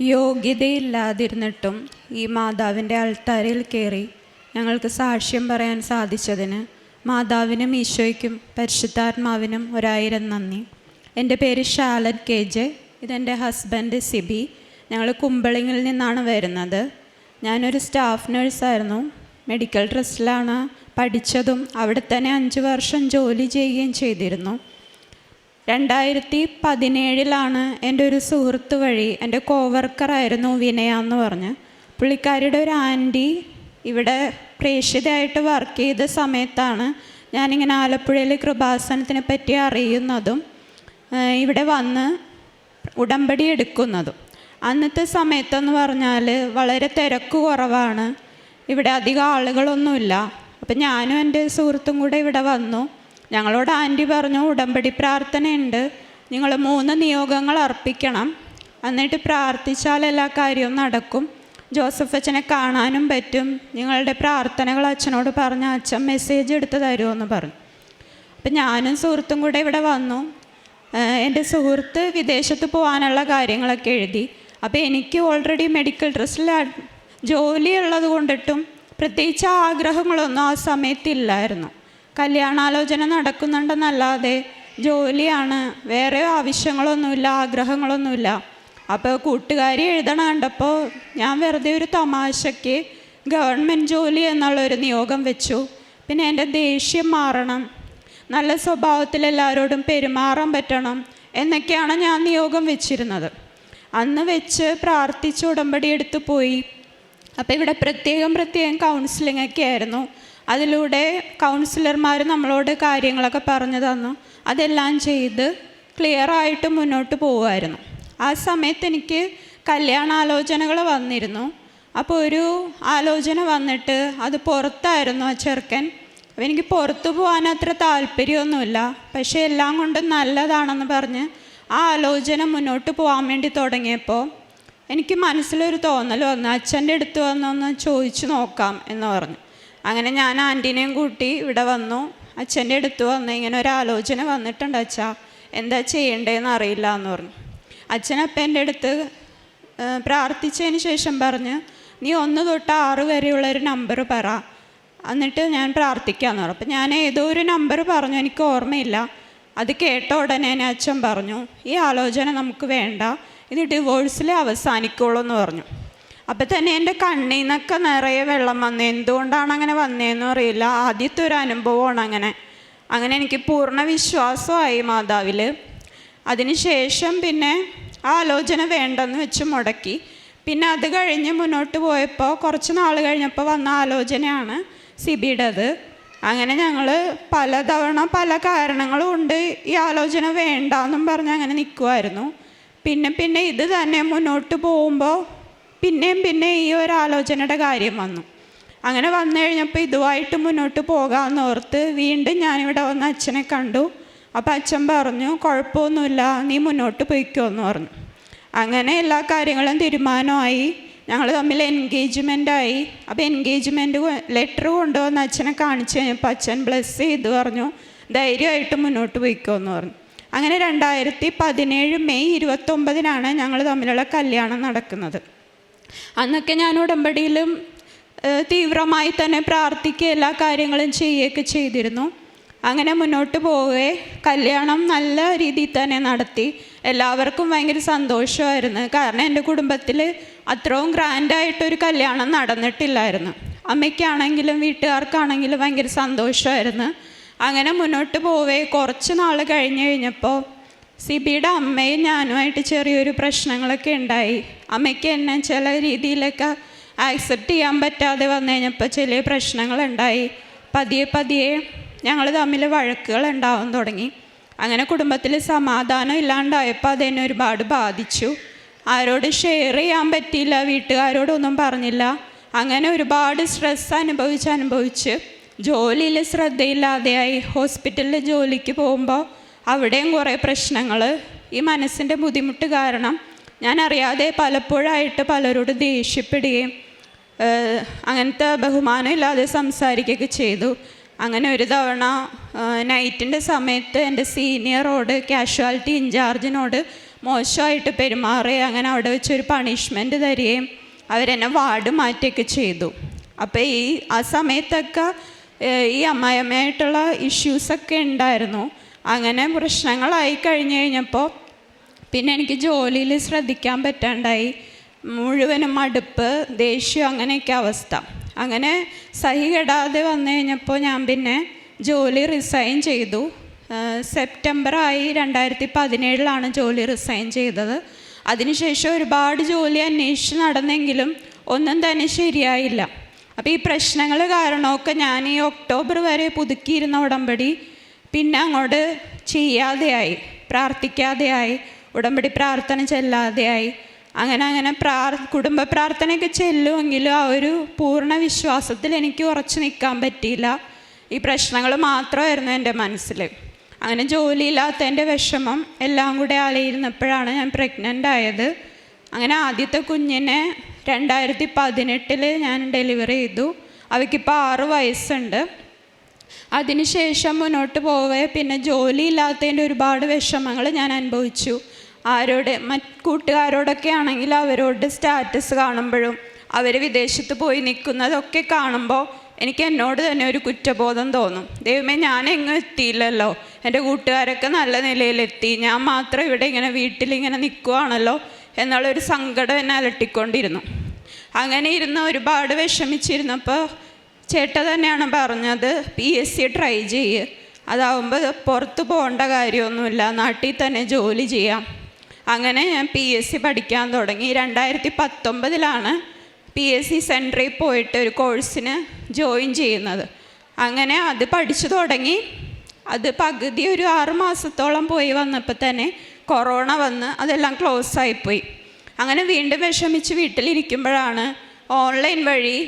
യോഗ്യതയില്ലാതിരുന്നിട്ടും ഈ മാതാവിന്റെ അൾത്താരയിൽ കയറി ഞങ്ങൾക്ക് സാക്ഷ്യം പറയാൻ സാധിച്ചതിന് മാതാവിനും ഈശോയ്ക്കും പരിശുദ്ധാത്മാവിനും ഒരായിരം നന്ദി. എന്റെ പേര് ഷാലൻ കെ ജെ. ഇതെന്റെ ഹസ്ബൻഡ് സിബി. ഞങ്ങൾ കുമ്പളിങ്ങിൽ നിന്നാണ് വരുന്നത്. ഞാനൊരു സ്റ്റാഫ് നഴ്സായിരുന്നു. മെഡിക്കൽ ട്രസ്റ്റിലാണ് പഠിച്ചതും അവിടെ തന്നെ അഞ്ച് വർഷം ജോലി ചെയ്യുകയും ചെയ്തിരുന്നു. രണ്ടായിരത്തി പതിനേഴിലാണ് എന്റെ ഒരു സുഹൃത്ത് വഴി എന്റെ കോവർക്കറായിരുന്നു വിനയ എന്ന് പറഞ്ഞ്. പുള്ളിക്കാരിയുടെ ഒരു ആന്റി ഇവിടെ പ്രേക്ഷിതയായിട്ട് വർക്ക് ചെയ്ത സമയത്താണ് ഞാനിങ്ങനെ ആലപ്പുഴയിൽ കൃപാസനത്തിനെ പറ്റി അറിയുന്നതും ഇവിടെ വന്ന് ഉടമ്പടി എടുക്കുന്നതും. അന്നത്തെ സമയത്തെന്ന് പറഞ്ഞാൽ വളരെ തിരക്ക് കുറവാണ്. ഇവിടെ അധികം ആളുകളൊന്നുമില്ല. അപ്പം ഞാനും എന്റെ സുഹൃത്തും കൂടെ ഇവിടെ വന്നു. ഞങ്ങളോട് ആന്റി പറഞ്ഞു ഉടമ്പടി പ്രാർത്ഥനയുണ്ട്. നിങ്ങൾ മൂന്ന് നിയോഗങ്ങൾ അർപ്പിക്കണം. എന്നിട്ട് പ്രാർത്ഥിച്ചാൽ എല്ലാ കാര്യവും നടക്കും. ജോസഫ് അച്ഛനെ കാണാനും പറ്റും. നിങ്ങളുടെ പ്രാർത്ഥനകൾ അച്ഛനോട് പറഞ്ഞ അച്ഛൻ മെസ്സേജ് എടുത്ത് തരുമെന്ന് പറഞ്ഞു. അപ്പം ഞാനും സുഹൃത്തും കൂടെ ഇവിടെ വന്നു. എന്റെ സുഹൃത്ത് വിദേശത്ത് പോകാനുള്ള കാര്യങ്ങളൊക്കെ എഴുതി. അപ്പോൾ എനിക്ക് ഓൾറെഡി മെഡിക്കൽ ഡ്രസ്സിൽ ജോലി ഉള്ളത് കൊണ്ടിട്ടും പ്രത്യേകിച്ച് ആഗ്രഹങ്ങളൊന്നും ആ സമയത്തില്ലായിരുന്നു കല്യാണാലോചന നടക്കുന്നുണ്ടെന്നല്ലാതെ ജോലിയാണ് വേറെ ആവശ്യങ്ങളൊന്നുമില്ല ആഗ്രഹങ്ങളൊന്നുമില്ല. അപ്പോൾ കൂട്ടുകാരി എഴുതണ കണ്ടപ്പോൾ ഞാൻ വെറുതെ ഒരു തമാശയ്ക്ക് ഗവൺമെന്റ് ജോലി എന്നുള്ളൊരു നിയോഗം വെച്ചു. പിന്നെ എന്റെ ദേഷ്യം മാറണം നല്ല സ്വഭാവത്തിൽ എല്ലാവരോടും പെരുമാറാൻ പറ്റണം എന്നൊക്കെയാണ് ഞാൻ നിയോഗം വെച്ചിരുന്നത്. അന്ന് വെച്ച് പ്രാർത്ഥിച്ച് ഉടമ്പടി എടുത്തു പോയി. അപ്പോൾ ഇവിടെ പ്രത്യേകം പ്രത്യേകം കൗൺസിലിംഗ് ഒക്കെ ആയിരുന്നു. അതിലൂടെ കൗൺസിലർമാർ നമ്മളോട് കാര്യങ്ങളൊക്കെ പറഞ്ഞു തന്നു. അതെല്ലാം ചെയ്ത് ക്ലിയർ ആയിട്ട് മുന്നോട്ട് പോകുമായിരുന്നു ആ സമയത്ത് എനിക്ക് കല്യാണാലോചനകൾ വന്നിരുന്നു. അപ്പോൾ ഒരു ആലോചന വന്നിട്ട് അത് പുറത്തായിരുന്നു ആ ചെറുക്കൻ. അപ്പോൾ എനിക്ക് പുറത്തു പോകാൻ അത്ര താല്പര്യമൊന്നുമില്ല. പക്ഷേ എല്ലാം കൊണ്ടും നല്ലതാണെന്ന് പറഞ്ഞ് ആ ആലോചന മുന്നോട്ട് പോകാൻ വേണ്ടി തുടങ്ങിയപ്പോൾ എനിക്ക് മനസ്സിലൊരു തോന്നൽ വന്നു. അച്ഛന്റെ അടുത്ത് വന്നൊന്ന് ചോദിച്ചു നോക്കാം എന്ന് പറഞ്ഞു. അങ്ങനെ ഞാൻ ആന്റീനെയും കൂട്ടി ഇവിടെ വന്നു. അച്ഛന്റെ അടുത്ത് വന്ന് ഇങ്ങനെ ഒരു ആലോചന വന്നിട്ടുണ്ട് അച്ഛാ എന്താ ചെയ്യേണ്ടതെന്ന് അറിയില്ല എന്ന് പറഞ്ഞു അച്ഛനപ്പം എന്റെ അടുത്ത് പ്രാർത്ഥിച്ചതിന് ശേഷം പറഞ്ഞ് നീ ഒന്ന് തൊട്ട് ആറ് വരെയുള്ള ഒരു നമ്പർ പറ. എന്നിട്ട് ഞാൻ പ്രാർത്ഥിക്കാമെന്ന് പറഞ്ഞു. അപ്പം ഞാൻ ഏതോ ഒരു നമ്പർ പറഞ്ഞു എനിക്ക് ഓർമ്മയില്ല. അത് കേട്ട ഉടനെ അച്ഛൻ പറഞ്ഞു ഈ ആലോചന നമുക്ക് വേണ്ട. ഇത് ഡിവോഴ്സിലെ അവസാനിക്കുള്ളൂ എന്ന് പറഞ്ഞു. അപ്പം തന്നെ എന്റെ കണ്ണിൽ നിന്നൊക്കെ നിറയെ വെള്ളം വന്നു. എന്തുകൊണ്ടാണ് അങ്ങനെ വന്നതെന്ന് അറിയില്ല. ആദ്യത്തെ ഒരു അനുഭവമാണ് അങ്ങനെ. അങ്ങനെ എനിക്ക് പൂർണ വിശ്വാസമായി മാതാവിൽ അതിനുശേഷം പിന്നെ ആ ആലോചന വേണ്ടെന്ന് വെച്ച് മുടക്കി. പിന്നെ അത് കഴിഞ്ഞ് മുന്നോട്ട് പോയപ്പോൾ കുറച്ച് നാൾ കഴിഞ്ഞപ്പോൾ വന്ന ആലോചനയാണ് സിബിയുടേത്. അങ്ങനെ ഞങ്ങൾ പലതവണ പല കാരണങ്ങളും ഉണ്ട് ഈ ആലോചന വേണ്ടെന്നും പറഞ്ഞ് അങ്ങനെ നിൽക്കുമായിരുന്നു പിന്നെ പിന്നെ ഇത് തന്നെ മുന്നോട്ട് പോകുമ്പോൾ പിന്നെയും പിന്നെ ഈ ഒരു ആലോചനയുടെ കാര്യം വന്നു. അങ്ങനെ വന്നു കഴിഞ്ഞപ്പോൾ ഇതുമായിട്ട് മുന്നോട്ട് പോകാമെന്ന് ഓർത്ത് വീണ്ടും ഞാനിവിടെ വന്ന് അച്ഛനെ കണ്ടു. അപ്പോൾ അച്ഛൻ പറഞ്ഞു കുഴപ്പമൊന്നുമില്ല നീ മുന്നോട്ട് പോയിക്കോന്ന് പറഞ്ഞു. അങ്ങനെ എല്ലാ കാര്യങ്ങളും തീരുമാനമായി. ഞങ്ങൾ തമ്മിൽ എൻഗേജ്മെന്റ് ആയി. അപ്പോൾ എൻഗേജ്മെന്റ് ലെറ്റർ കൊണ്ടുവന്ന് അച്ഛനെ കാണിച്ചു കഴിഞ്ഞപ്പോൾ അച്ഛൻ ബ്ലെസ് ചെയ്ത് പറഞ്ഞു ധൈര്യമായിട്ട് മുന്നോട്ട് പോയിക്കോന്ന് പറഞ്ഞു. അങ്ങനെ രണ്ടായിരത്തി പതിനേഴ് മെയ് ഇരുപത്തൊമ്പതിനാണ് ഞങ്ങൾ തമ്മിലുള്ള കല്യാണം നടക്കുന്നത്. അന്നൊക്കെ ഞാൻ ഉടമ്പടിയിലും തീവ്രമായി തന്നെ പ്രാർത്ഥിക്കുക എല്ലാ കാര്യങ്ങളും ചെയ്യുകയൊക്കെ ചെയ്തിരുന്നു. അങ്ങനെ മുന്നോട്ട് പോവേ കല്യാണം നല്ല രീതിയിൽ തന്നെ നടത്തി. എല്ലാവർക്കും ഭയങ്കര സന്തോഷമായിരുന്നു. കാരണം എന്റെ കുടുംബത്തിൽ അത്രയും ഗ്രാൻഡായിട്ടൊരു കല്യാണം നടന്നിട്ടില്ലായിരുന്നു. അമ്മയ്ക്കാണെങ്കിലും വീട്ടുകാർക്കാണെങ്കിലും ഭയങ്കര സന്തോഷമായിരുന്നു. അങ്ങനെ മുന്നോട്ട് പോവേ കുറച്ച് നാൾ കഴിഞ്ഞ് കഴിഞ്ഞപ്പോൾ സിബിയുടെ അമ്മയും ഞാനുമായിട്ട് ചെറിയൊരു പ്രശ്നങ്ങളൊക്കെ ഉണ്ടായി. അമ്മയ്ക്ക് എന്നെ ചില രീതിയിലൊക്കെ ആക്സെപ്റ്റ് ചെയ്യാൻ പറ്റാതെ വന്നു കഴിഞ്ഞപ്പോൾ ചില പ്രശ്നങ്ങളുണ്ടായി പതിയെ പതിയെ ഞങ്ങൾ തമ്മിൽ വഴക്കുകൾ ഉണ്ടാവാൻ തുടങ്ങി. അങ്ങനെ കുടുംബത്തിൽ സമാധാനം ഇല്ലാണ്ടായപ്പോൾ അതെന്നെ ഒരുപാട് ബാധിച്ചു. ആരോട് ഷെയർ ചെയ്യാൻ പറ്റിയില്ല വീട്ടുകാരോടൊന്നും പറഞ്ഞില്ല. അങ്ങനെ ഒരുപാട് സ്ട്രെസ് അനുഭവിച്ച് അനുഭവിച്ച് ജോലിയിൽ ശ്രദ്ധയില്ലാതെയായി. ഹോസ്പിറ്റലിൽ ജോലിക്ക് പോകുമ്പോൾ അവിടെയും കുറേ പ്രശ്നങ്ങൾ ഈ മനസ്സിന്റെ ബുദ്ധിമുട്ട് കാരണം ഞാൻ അറിയാതെ പലപ്പോഴായിട്ട് പലരോട് ദേഷ്യപ്പെടുകയും അങ്ങനത്തെ ബഹുമാനം ഇല്ലാതെ സംസാരിക്കുകയൊക്കെ ചെയ്തു. അങ്ങനെ ഒരു തവണ നൈറ്റിന്റെ സമയത്ത് എന്റെ സീനിയറോട് കാഷ്വാലിറ്റി ഇൻചാർജിനോട് മോശമായിട്ട് പെരുമാറുകയും അങ്ങനെ അവിടെ വെച്ചൊരു പണിഷ്മെന്റ് തരികയും അവരെന്നെ വാർഡ് മാറ്റുകയൊക്കെ ചെയ്തു. അപ്പോൾ ഈ ആ സമയത്തൊക്കെ ഈ അമ്മായിയമ്മയായിട്ടുള്ള ഇഷ്യൂസൊക്കെ ഉണ്ടായിരുന്നു. അങ്ങനെ പ്രശ്നങ്ങളായി കഴിഞ്ഞ് കഴിഞ്ഞപ്പോൾ പിന്നെ എനിക്ക് ജോലിയിൽ ശ്രദ്ധിക്കാൻ പറ്റാണ്ടായി. മുഴുവനും മടുപ്പ് ദേഷ്യം അങ്ങനെയൊക്കെ അവസ്ഥ. അങ്ങനെ സഹി കെടാതെ വന്നു കഴിഞ്ഞപ്പോൾ ഞാൻ പിന്നെ ജോലി റിസൈൻ ചെയ്തു. സെപ്റ്റംബർ ആയി രണ്ടായിരത്തി പതിനേഴിലാണ് ജോലി റിസൈൻ ചെയ്തത്. അതിനുശേഷം ഒരുപാട് ജോലി അന്വേഷിച്ച് നടന്നെങ്കിലും ഒന്നും തന്നെ ശരിയായില്ല. അപ്പോൾ ഈ പ്രശ്നങ്ങൾ കാരണമൊക്കെ ഞാൻ ഈ ഒക്ടോബർ വരെ പുതുക്കിയിരുന്ന ഉടമ്പടി പിന്നെ അങ്ങോട്ട് ചെയ്യാതെയായി പ്രാർത്ഥിക്കാതെയായി ഉടമ്പടി പ്രാർത്ഥന ചെല്ലാതെയായി. അങ്ങനെ അങ്ങനെ പ്രാർ കുടുംബ പ്രാർത്ഥനയൊക്കെ ചെല്ലുമെങ്കിലും ആ ഒരു പൂർണ വിശ്വാസത്തിൽ എനിക്ക് ഉറച്ചു നിൽക്കാൻ പറ്റിയില്ല. ഈ പ്രശ്നങ്ങൾ മാത്രമായിരുന്നു എന്റെ മനസ്സിൽ. അങ്ങനെ ജോലിയില്ലാത്തതിന്റെ വിഷമം എല്ലാം കൂടെ ആലയിരുന്നപ്പോഴാണ് ഞാൻ പ്രഗ്നന്റ് ആയത്. അങ്ങനെ ആദ്യത്തെ കുഞ്ഞിനെ രണ്ടായിരത്തി പതിനെട്ടിൽ ഞാൻ ഡെലിവറി ചെയ്തു. അവയ്ക്കിപ്പോൾ ആറ് വയസ്സുണ്ട്. അതിനുശേഷം മുന്നോട്ട് പോവേ. പിന്നെ ജോലി ഇല്ലാത്തതിന്റെ ഒരുപാട് വിഷമങ്ങൾ ഞാൻ അനുഭവിച്ചു. ആരോട് മറ്റ് കൂട്ടുകാരോടൊക്കെ ആണെങ്കിൽ അവരോട് സ്റ്റാറ്റസ് കാണുമ്പോഴും അവർ വിദേശത്ത് പോയി നിൽക്കുന്നതൊക്കെ കാണുമ്പോൾ എനിക്ക് എന്നോട് തന്നെ ഒരു കുറ്റബോധം തോന്നും. ദൈവമേ ഞാൻ എങ്ങും എത്തിയില്ലല്ലോ. എന്റെ കൂട്ടുകാരൊക്കെ നല്ല നിലയിലെത്തി. ഞാൻ മാത്രം ഇവിടെ ഇങ്ങനെ വീട്ടിലിങ്ങനെ നിൽക്കുവാണല്ലോ എന്നുള്ളൊരു സങ്കടം എന്നെ അലട്ടിക്കൊണ്ടിരുന്നു. അങ്ങനെ ഇരുന്ന് ഒരുപാട് വിഷമിച്ചിരുന്നപ്പോൾ ചേട്ട തന്നെയാണ് പറഞ്ഞത് പി എസ് സി ട്രൈ ചെയ്യ്. അതാവുമ്പോൾ പുറത്ത് പോകേണ്ട കാര്യമൊന്നുമില്ല നാട്ടിൽ തന്നെ ജോലി ചെയ്യാം. അങ്ങനെ ഞാൻ പി എസ് സി പഠിക്കാൻ തുടങ്ങി. രണ്ടായിരത്തി പത്തൊമ്പതിലാണ് പി എസ് സി സെന്ററിൽ പോയിട്ട് ഒരു കോഴ്സിന് ജോയിൻ ചെയ്യുന്നത്. അങ്ങനെ അത് പഠിച്ചു തുടങ്ങി. അത് പകുതി ഒരു ആറ് മാസത്തോളം പോയി വന്നപ്പോൾ തന്നെ കൊറോണ വന്ന് അതെല്ലാം ക്ലോസ് ആയിപ്പോയി അങ്ങനെ വീണ്ടും വിഷമിച്ച് വീട്ടിലിരിക്കുമ്പോഴാണ് ഓൺലൈൻ വഴി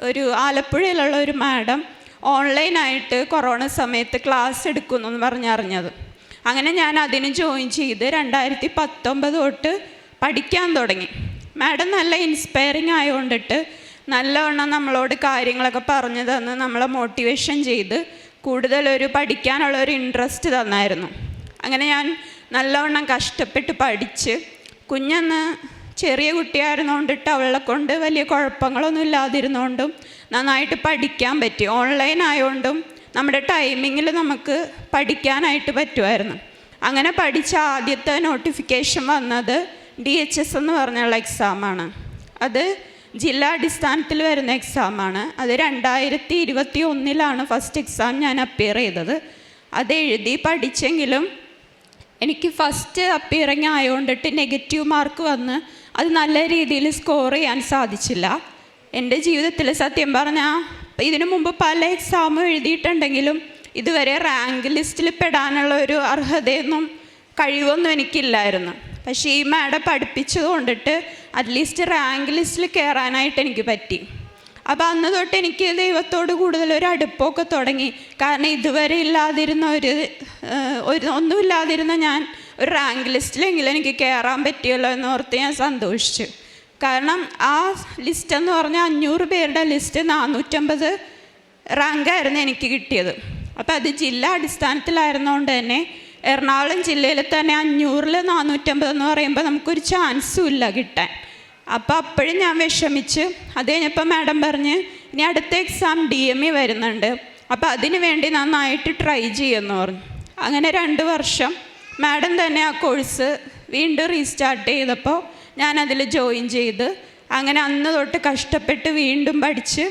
ഒരു ആലപ്പുഴയിലുള്ള ഒരു മാഡം ഓൺലൈനായിട്ട് കൊറോണ സമയത്ത് ക്ലാസ് എടുക്കുന്നു എന്ന് പറഞ്ഞറിഞ്ഞത് അങ്ങനെ ഞാൻ അതിന് ജോയിൻ ചെയ്ത് രണ്ടായിരത്തി പത്തൊമ്പത് തൊട്ട് പഠിക്കാൻ തുടങ്ങി. മാഡം നല്ല ഇൻസ്പയറിങ് ആയതുകൊണ്ടിട്ട് നല്ലവണ്ണം നമ്മളോട് കാര്യങ്ങളൊക്കെ പറഞ്ഞു തന്ന് നമ്മളെ മോട്ടിവേഷൻ ചെയ്ത് കൂടുതലൊരു പഠിക്കാനുള്ള ഒരു ഇൻട്രസ്റ്റ് തന്നായിരുന്നു. അങ്ങനെ ഞാൻ നല്ലവണ്ണം കഷ്ടപ്പെട്ട് പഠിച്ച് കുഞ്ഞന്ന് ചെറിയ കുട്ടിയായിരുന്നുകൊണ്ടിട്ട് അവളെ കൊണ്ട് വലിയ കുഴപ്പങ്ങളൊന്നും ഇല്ലാതിരുന്നുകൊണ്ടും നന്നായിട്ട് പഠിക്കാൻ പറ്റി. ഓൺലൈൻ ആയതുകൊണ്ടും നമ്മുടെ ടൈമിങ്ങിൽ നമുക്ക് പഠിക്കാനായിട്ട് പറ്റുമായിരുന്നു. അങ്ങനെ പഠിച്ച ആദ്യത്തെ നോട്ടിഫിക്കേഷൻ വന്നത് ഡി എച്ച് എസ് എന്ന് പറഞ്ഞുള്ള എക്സാമാണ് അത് ജില്ലാ അടിസ്ഥാനത്തിൽ വരുന്ന എക്സാമാണ് അത് രണ്ടായിരത്തി ഇരുപത്തി ഒന്നിലാണ് ഫസ്റ്റ് എക്സാം ഞാൻ അപ്പിയർ ചെയ്തത്. അത് എഴുതി പഠിച്ചെങ്കിലും എനിക്ക് ഫസ്റ്റ് അപ്പിയറിങ് ആയതുകൊണ്ടിട്ട് നെഗറ്റീവ് മാർക്ക് വന്ന് അത് നല്ല രീതിയിൽ സ്കോർ ചെയ്യാൻ സാധിച്ചില്ല. എന്റെ ജീവിതത്തിൽ സത്യം പറഞ്ഞാൽ ഇതിനു മുമ്പ് പല എക്സാമും എഴുതിയിട്ടുണ്ടെങ്കിലും ഇതുവരെ റാങ്ക് ലിസ്റ്റിൽ പെടാനുള്ള ഒരു അർഹതയൊന്നും കഴിവൊന്നും എനിക്കില്ലായിരുന്നു. പക്ഷേ ഈ മാഡം പഠിപ്പിച്ചത് കൊണ്ടിട്ട് അറ്റ്ലീസ്റ്റ് റാങ്ക് ലിസ്റ്റിൽ കയറാനായിട്ട് എനിക്ക് പറ്റി. അപ്പോൾ അന്ന് തൊട്ട് എനിക്ക് ദൈവത്തോട് കൂടുതൽ ഒരു അടുപ്പമൊക്കെ തുടങ്ങി. കാരണം ഇതുവരെ ഇല്ലാതിരുന്ന ഒരു ഒരു ഒന്നുമില്ലാതിരുന്ന ഞാൻ ഒരു റാങ്ക് ലിസ്റ്റിലെങ്കിലും എനിക്ക് കയറാൻ പറ്റിയല്ലോ എന്ന് ഓർത്ത് ഞാൻ സന്തോഷിച്ചു. കാരണം ആ ലിസ്റ്റ് എന്ന് പറഞ്ഞാൽ അഞ്ഞൂറ് പേരുടെ ലിസ്റ്റ് നാനൂറ്റമ്പത് റാങ്കായിരുന്നു എനിക്ക് കിട്ടിയത്. അപ്പോൾ അത് ജില്ലാ അടിസ്ഥാനത്തിലായിരുന്നുകൊണ്ട് തന്നെ എറണാകുളം ജില്ലയിൽ തന്നെ അഞ്ഞൂറിൽ നാനൂറ്റമ്പത് എന്ന് പറയുമ്പോൾ നമുക്കൊരു ചാൻസും ഇല്ല കിട്ടാൻ. അപ്പോൾ അപ്പോഴും ഞാൻ വിഷമിച്ച് അത് കഴിഞ്ഞപ്പോൾ മാഡം പറഞ്ഞ് ഇനി അടുത്ത എക്സാം ഡി എം ഇ വരുന്നുണ്ട്. അപ്പോൾ അതിനു വേണ്ടി നന്നായിട്ട് ട്രൈ ചെയ്യുമെന്ന് പറഞ്ഞു. അങ്ങനെ രണ്ട് വർഷം മാഡം തന്നെ ആ കോഴ്സ് വീണ്ടും റീസ്റ്റാർട്ട് ചെയ്തപ്പോൾ ഞാൻ അതിൽ ജോയിൻ ചെയ്ത് അങ്ങനെ അന്ന് തൊട്ട് കഷ്ടപ്പെട്ട് വീണ്ടും പഠിച്ച്